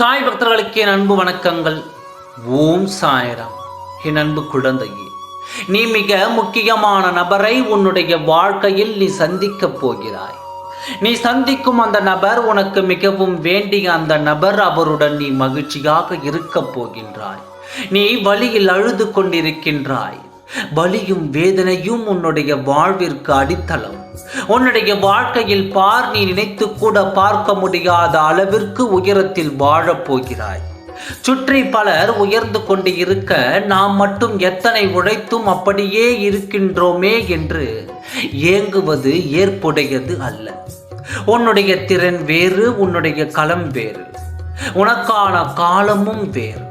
சாய் பக்தர்களுக்கு என் அன்பு வணக்கங்கள். ஓம் சாய்ராம். என் அன்பு குழந்தையே நீ மிக முக்கியமான நபரை உன்னுடைய வாழ்க்கையில் நீ சந்திக்கப் போகிறாய். நீ சந்திக்கும் அந்த நபர் உனக்கு மிகவும் வேண்டிய அந்த நபர் அவருடன் நீ மகிழ்ச்சியாக இருக்கப் போகின்றாய். நீ வழியில் அழுது கொண்டிருக்கின்றாய். வலியும் வேதனையும் உன்னுடைய வாழ்விற்கு அடித்தளம். உன்னுடைய வாழ்க்கையில் பார் நீ நினைத்து கூட பார்க்க முடியாத அளவிற்கு உயரத்தில் வாழப் போகிறாய். சுற்றி பலர் உயர்ந்து கொண்டு இருக்க நாம் மட்டும் எத்தனை உழைத்தும் அப்படியே இருக்கின்றோமே என்று ஏங்குவது ஏற்புடையது அல்ல. உன்னுடைய திறன் வேறு உன்னுடைய களம் வேறு. உனக்கான காலமும் வேறு.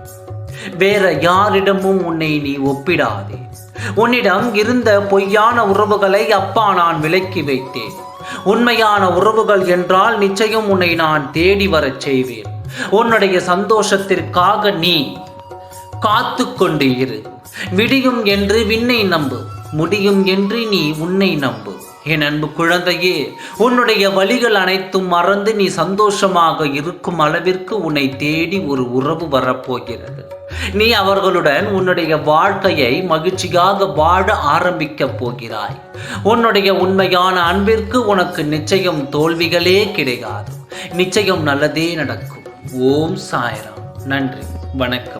வேற யாரிடமும் உன்னை நீ ஒப்பிடாதே. உன்னிடம் இருந்த பொய்யான உறவுகளை அப்பா நான் விலக்கி வைத்தேன். உண்மையான உறவுகள் என்றால் நிச்சயம் உன்னை நான் தேடி வரச் செய்வேன். உன்னுடைய சந்தோஷத்திற்காக நீ காத்து கொண்டு இரு. விடியும் என்று விண்ணை நம்பு முடியும் என்று நீ உன்னை நம்பு. என் அன்பு குழந்தையே உன்னுடைய வழிகள் அனைத்தும் மறந்து நீ சந்தோஷமாக இருக்கும் அளவிற்கு உன்னை தேடி ஒரு உறவு வரப்போகிறது. நீ அவர்களுடன் உன்னுடைய வாழ்க்கையை மகிழ்ச்சியாக வாழ ஆரம்பிக்கப் போகிறாய். உன்னுடைய உண்மையான அன்பிற்கு உனக்கு நிச்சயம் தோல்விகளே கிடையாது. நிச்சயம் நல்லதே நடக்கும். ஓம் சாய்ராம். நன்றி. வணக்கம்.